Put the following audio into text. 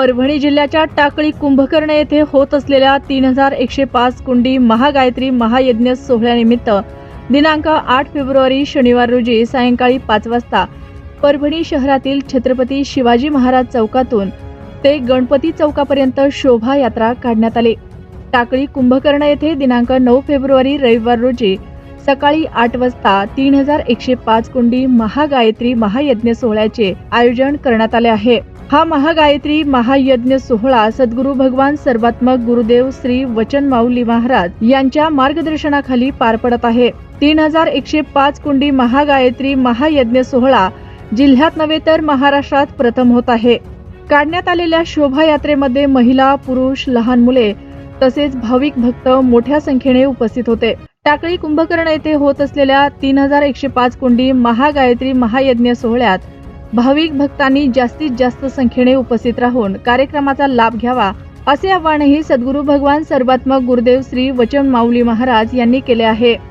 परभणी जिल्ह्याच्या टाकळी कुंभकर्ण येथे होत असलेल्या तीन हजार एकशे पाच कुंडी महागायत्री महायज्ञ सोहळ्यानिमित्त दिनांक आठ फेब्रुवारी शनिवार रोजी सायंकाळी पाच वाजता परभणी शहरातील छत्रपती शिवाजी महाराज चौकातून ते गणपती चौकापर्यंत शोभायात्रा काढण्यात आली. टाकळी कुंभकर्ण येथे दिनांक नऊ फेब्रुवारी रविवार रोजी सकाळी आठ वाजता तीन हजार एकशे पाच कुंडी महागायत्री महायज्ञ सोहळ्याचे आयोजन करण्यात आले आहे. हा महागायत्री महायज्ञ सोहळा सद्गुरू भगवान सर्वात्मक गुरुदेव श्री वचन माऊली महाराज यांच्या मार्गदर्शनाखाली पार पडत आहे. तीन हजार एकशे पाच कुंडी महागायत्री महायज्ञ सोहळा जिल्ह्यात नव्हे तर महाराष्ट्रात प्रथम होत आहे. काढण्यात आलेल्या शोभायात्रेमध्ये महिला पुरुष लहान मुले तसेच भाविक भक्त मोठ्या संख्येने उपस्थित होते. टाकळी कुंभकर्ण येथे होत असलेल्या तीन हजार एकशे पाच कुंडी महागायत्री महायज्ञ सोहळ्यात भाविक भक्तांनी जास्तीत जास्त संख्येने उपस्थित राहून कार्यक्रमाचा लाभ घ्यावा असे आवाहनही सद्गुरू भगवान सर्वात्मक गुरुदेव श्री वचन माऊली महाराज यांनी केले आहे.